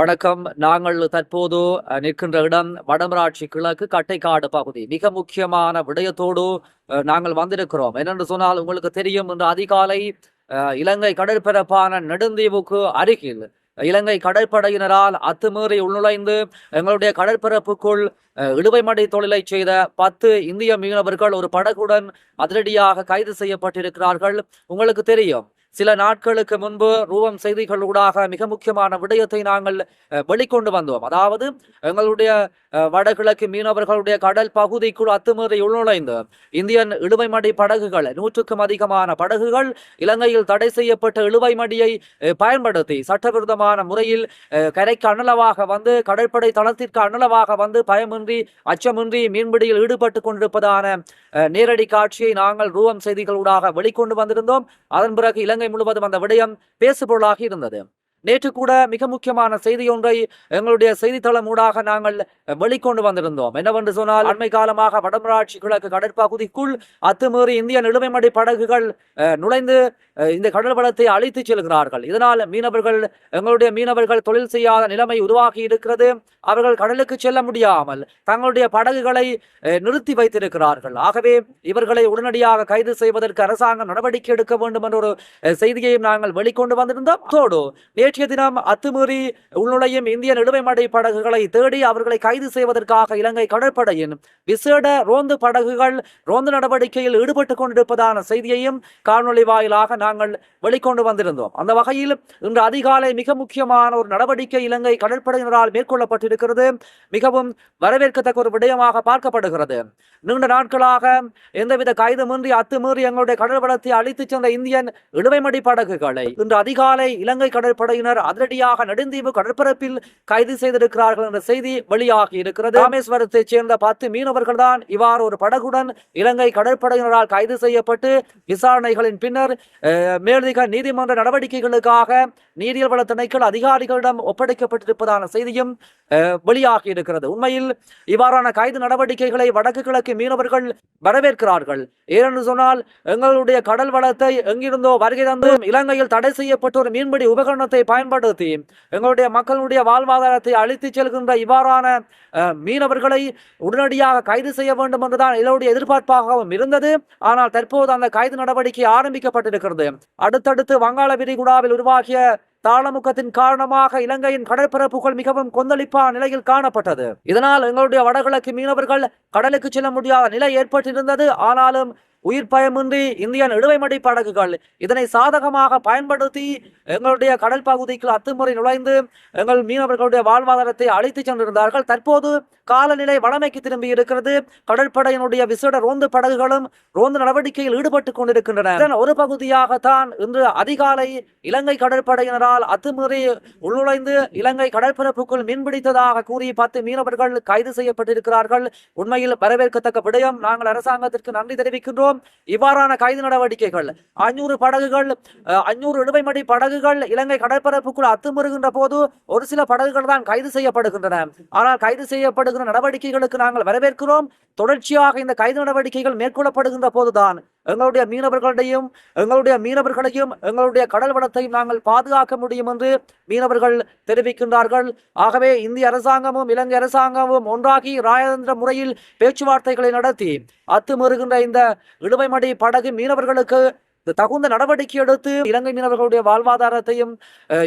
வணக்கம். நாங்கள் தற்போது நிற்கின்ற இடம் வடமராட்சி கிழக்கு கட்டைக்காடு பகுதி. மிக முக்கியமான விடயத்தோடு நாங்கள் வந்திருக்கிறோம். என்னென்று சொன்னால் உங்களுக்கு தெரியும் இன்று அதிகாலை இலங்கை கடற்பரப்பான நெடுந்தீவுக்கு அருகில் இலங்கை கடற்படையினரால் அத்துமீறி உள்நுழைந்து எங்களுடைய கடற்பரப்புக்குள் அஹ், இழுவைமடை தொழிலை செய்த பத்து இந்திய மீனவர்கள் ஒரு படகுடன் அதிரடியாக கைது செய்யப்பட்டிருக்கிறார்கள். உங்களுக்கு தெரியும் சில நாட்களுக்கு முன்பு ரூபம் செய்திகளூடாக மிக முக்கியமான விடயத்தை நாங்கள் வெளிக்கொண்டு வந்தோம். அதாவது எங்களுடைய வடகிழக்கு மீனவர்களுடைய கடல் பகுதிக்குள் அத்துமீறி உள்நுழைந்து இந்தியன் இழுவைமடி படகுகள் நூற்றுக்கும் அதிகமான படகுகள் இலங்கையில் தடை செய்யப்பட்ட இழுவைமடியை மடியை பயன்படுத்தி சட்டவிரோதமான முறையில் கரைக்கு அண்ணளவாக வந்து கடற்படை தளத்திற்கு அண்ணளவாக வந்து பயமின்றி அச்சமின்றி மீன்பிடியில் ஈடுபட்டு கொண்டிருப்பதான நேரடி காட்சியை நாங்கள் ரூபம் செய்திகளூடாக வெளிக்கொண்டு வந்திருந்தோம். அதன் பிறகு இலங்கை இலங்கை முழுவதும் அந்த விடயம் பேசுபொருளாக இருந்தது. நேற்று கூட மிக முக்கியமான செய்தி ஒன்றை எங்களுடைய செய்தித்தளம் ஊடாக நாங்கள் வெளிக்கொண்டு வந்திருந்தோம். என்னவென்று சொன்னால் அண்மை காலமாக வடமராட்சி கிழக்கு கடற்பகுதிக்குள் அத்துமீறி இந்திய நிலுவைமடி படகுகள் நுழைந்து இந்த கடல் வளத்தை அழித்து செல்கிறார்கள். இதனால் மீனவர்கள் எங்களுடைய மீனவர்கள் தொழில் செய்யாத நிலைமை உருவாகி இருக்கிறது. அவர்கள் கடலுக்கு செல்ல முடியாமல் தங்களுடைய படகுகளை அஹ், நிறுத்தி வைத்திருக்கிறார்கள். ஆகவே இவர்களை உடனடியாக கைது செய்வதற்கு அரசாங்கம் நடவடிக்கை எடுக்க வேண்டும் என்ற ஒரு செய்தியையும் நாங்கள் வெளிக்கொண்டு வந்திருந்தோம். அதோடு நேற்றைய தினம் அத்துமீறி உள்நுழையும் இந்திய நெடுமைமடை படகுகளை தேடி அவர்களை கைது செய்வதற்காக இலங்கை கடற்படையின் விசேட ரோந்து படகுகள் ரோந்து நடவடிக்கையில் ஈடுபட்டுக் கொண்டிருப்பதான செய்தியையும் காணொலி வாயிலாக நாங்கள் வெளிக்கொண்டு வந்திருந்தோம். அந்த வகையில் இன்று அதிகாலை மிக முக்கியமான ஒரு நடவடிக்கை இலங்கை கடற்படையினரால் மேற்கொள்ளப்பட்டிருக்கிறது. மிகவும் வரவேற்கத்தக்க ஒரு விடயமாக பார்க்கப்படுகிறது. நீண்ட நாட்களாக எந்தவித கைதுமின்றி அத்துமீறி எங்களுடைய கடற்படத்தை அழித்துச் சென்ற இந்தியன் இழுவைமடி படகுகளை இன்று அதிகாலை இலங்கை படையினர் அதிரடியாக நெடுந்தீவு கடற்பரப்பில் கைது செய்திருக்கிறார்கள் என்ற செய்தி வெளியாகி இருக்கிறது. ராமேஸ்வரத்தைச் சேர்ந்த பத்து மீனவர்கள் தான் இவ்வாறு ஒரு படகுடன் இலங்கை கடற்படையினரால் கைது செய்யப்பட்டு விசாரணைகளின் பின்னர் மேலதிக நீதிமன்ற நடவடிக்கைகளுக்காக நீரியல் வள திணைக்கள் அதிகாரிகளிடம் ஒப்படைக்கப்பட்டிருப்பதான செய்தியும் வெளியாகி இருக்கிறது. உண்மையில் இவ்வாறான கைது நடவடிக்கைகளை வடக்கு கிழக்கு மீனவர்கள் வரவேற்கிறார்கள். ஏனென்று சொன்னால் எங்களுடைய கடல் வளத்தை எங்கிருந்தோ வருகை தந்து இலங்கையில் தடை செய்யப்பட்ட ஒரு மீன்பிடி உபகரணத்தை பயன்படுத்தி எங்களுடைய மக்களுடைய வாழ்வாதாரத்தை அழித்துச் செல்கின்ற இவ்வாறான மீனவர்களை உடனடியாக கைது செய்ய வேண்டும் என்றுதான் இதனுடைய எதிர்பார்ப்பாகவும் இருந்தது. ஆனால் தற்போது அந்த கைது நடவடிக்கை ஆரம்பிக்கப்பட்டிருக்கிறது. அடுத்தடுத்து வங்காள விரிகுடாவில் உருவாகிய தாளமுக்கத்தின் காரணமாக இலங்கையின் கடற்பரப்புகள் மிகவும் கொந்தளிப்பான நிலையில் காணப்பட்டது. இதனால் எங்களுடைய வடகிழக்கு மீனவர்கள் கடலுக்கு செல்ல முடியாத நிலை ஏற்பட்டிருந்தது. ஆனாலும் உயிர் பயமின்றி இந்தியன் இழுவைமடி படகுகள். இதனை சாதகமாக பயன்படுத்தி எங்களுடைய கடல் பகுதிக்கு அத்துமுறை நுழைந்து எங்கள் மீனவர்களுடைய வாழ்வாதாரத்தை அழைத்து சென்றிருந்தார்கள். தற்போது காலநிலை வளமைக்கு திரும்பி இருக்கிறது. கடற்படையினுடைய விசேட ரோந்து படகுகளும் ரோந்து நடவடிக்கையில் ஈடுபட்டுக் கொண்டிருக்கின்றன. இதன் ஒரு பகுதியாகத்தான் இன்று அதிகாலை இலங்கை கடற்படையினரால் அத்துமீறி உள்நுழைந்து இலங்கை கடற்பரப்புக்குள் மீன்பிடித்ததாக கூறி பத்து மீனவர்கள் கைது செய்யப்பட்டிருக்கிறார்கள். உண்மையில் வரவேற்கத்தக்க விடயம். நாங்கள் அரசாங்கத்திற்கு நன்றி தெரிவிக்கின்றோம். இவ்வாறான கைது நடவடிக்கைகள் அஞ்சூறு படகுகள் அஞ்சூறு இழுவைமடி படகுகள் இலங்கை கடற்பரப்புக்குள் அத்துமீறுகின்ற போது ஒரு சில படகுகள் தான் கைது செய்யப்படுகின்றன. ஆனால் கைது செய்யப்படுகின்ற நடவடிக்கைகளுக்கு நாங்கள் வரவேற்கிறோம். தொடர்ச்சியாக இந்த கைது நடவடிக்கைகள் மேற்கொள்ளப்படுகின்ற போதுதான் எங்களுடைய மீனவர்களையும் எங்களுடைய மீனவர்களையும் எங்களுடைய கடல் வளத்தையும் நாங்கள் பாதுகாக்க முடியும் என்று மீனவர்கள் தெரிவிக்கின்றார்கள். ஆகவே இந்திய அரசாங்கமும் இலங்கை அரசாங்கமும் ஒன்றாகி ராஜதந்திர முறையில் பேச்சுவார்த்தைகளை நடத்தி அத்துமீறுகின்ற இந்த இழுவைமடி படகு மீனவர்களுக்கு தகுந்த நடவடிக்கை எடுத்து இலங்கை மீனவர்களுடைய வாழ்வாதாரத்தையும்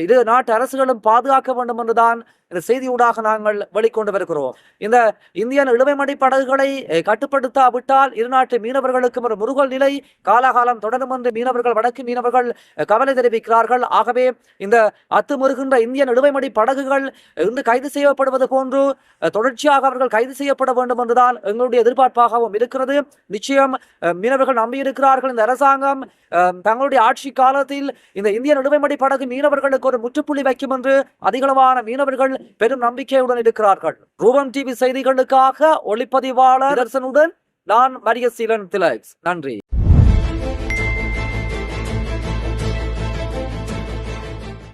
இரு நாட்டு அரசுகளும் பாதுகாக்க வேண்டும் என்றுதான் இந்த செய்தியூடாக நாங்கள் வெளிக்கொண்டு வருகிறோம் இந்த இந்தியன் இழுவைமடி படகுகளை கட்டுப்படுத்தாவிட்டால் இரு நாட்டு மீனவர்களுக்கும் ஒரு முருகல் நிலை. காலாகாலம் தொடரும் என்று மீனவர்கள் வடக்கு மீனவர்கள் கவலை தெரிவிக்கிறார்கள். ஆகவே இந்த அத்துமுறுகின்ற இந்தியன் இழுவைமடி படகுகள் இன்று கைது செய்யப்படுவது போன்று தொடர்ச்சியாக அவர்கள் கைது செய்யப்பட வேண்டும் என்றுதான் எங்களுடைய எதிர்பார்ப்பாகவும் இருக்கிறது. நிச்சயம் மீனவர்கள் நம்பியிருக்கிறார்கள். இந்த அரசாங்கம் தங்களுடைய ஆட்சி காலத்தில் இந்த இந்திய நடுவைமடி படகு மீனவர்களுக்கு ஒரு முற்றுப்புள்ளி வைக்கும் என்று அதிகளவான மீனவர்கள் பெரும் நம்பிக்கையுடன் இருக்கிறார்கள். ரூபம் டிவி செய்திகளுக்காக ஒளிப்பதிவாளர் தர்சனுடன் நான் மரியசீலன் திலக்ஸ். நன்றி.